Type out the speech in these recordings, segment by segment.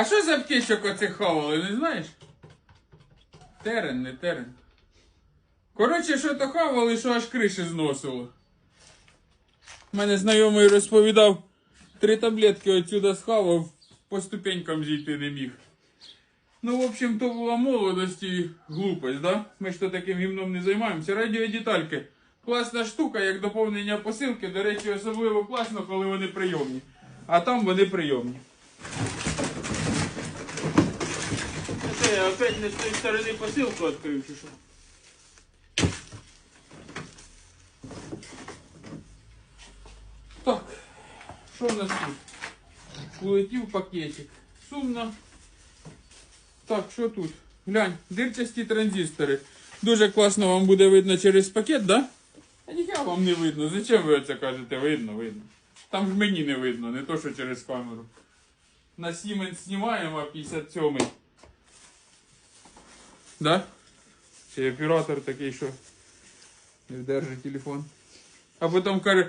А що за птічок оцих хавали, не знаєш? Терен, не терен. Коротше, що то хавали, що аж криші зносило. Мене знайомий розповідав, три таблетки отсюда схавав, по ступенькам зійти не міг. Ну, в общем, то була молодость і глупость, да? Ми ж то таким гімном не займаємося. Радіодетальки. Класна штука, як доповнення посилки. До речі, особливо класно, коли вони прийомні. А там вони прийомні. Це опять не з тої сторони посилку відкрив, чи? Так, що в нас тут? Улетів пакетик. Сумно. Так, що тут? Глянь, дирчасті транзистори. Дуже класно вам буде видно через пакет, да? А ніхера вам не видно. Зачем ви це кажете? Видно, видно. Там ж мені не видно, не то, що через камеру. На Siemens знімаємо, а 57 Да? Чи оператор такий, що не вдержить телефон. А потім каже,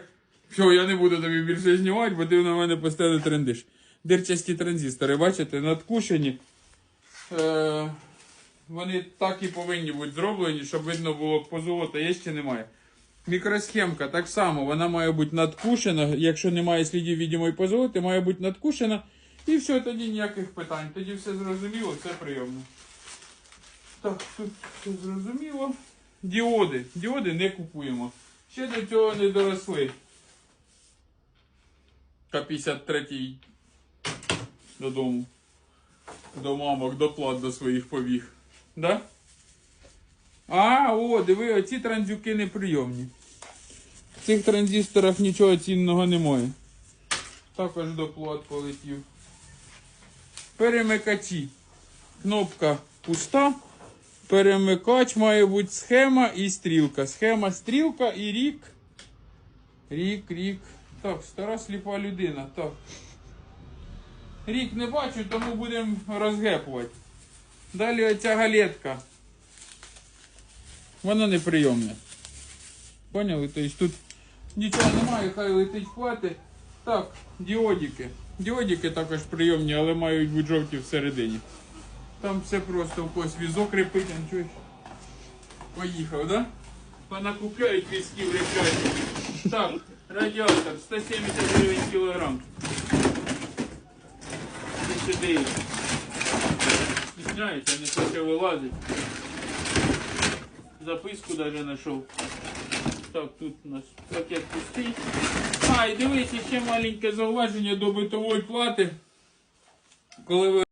все, я не буду тобі більше знімати, бо ти на мене постійно трендиш. Дирчасті транзистори, бачите, надкушені. Е, вони так і повинні бути зроблені, щоб видно було позолота є чи немає. Мікросхемка так само, вона має бути надкушена. Якщо немає слідів відомої позолоти, має бути надкушена. І все, тоді ніяких питань. Тоді все зрозуміло, все прийомно. Так, тут все зрозуміло. Діоди. Діоди не купуємо. Ще до цього не доросли. К-53 додому. До мамок, до плат до своїх побіг. Да? А, о, диви, оці транзюки неприйомні. В цих транзисторах нічого цінного немає. Також до плат полетів. Перемикачі. Кнопка пуста. Перемикач має бути схема і стрілка. Схема, стрілка і рік. Рік, рік. Так, стара сліпа людина. Так. Рік не бачу, тому будемо розгепувати. Далі оця галетка. Вона неприйомна. Поняли? Тобто тут нічого немає, хай летить хватить. Так, діодики. Діодики також прийомні, але мають бути жовті всередині. Там все просто в когось візок репить, чуєш? Поїхав, да? Понакупляють візків репляють. Так, радіатор 170 гривень кілограм. І сюди. Стісняється, не хоче вилазить. Записку даже знайшов. Так, тут у нас пакет пустий. А, і дивись, ще маленьке зауваження до битової плати. Коли ви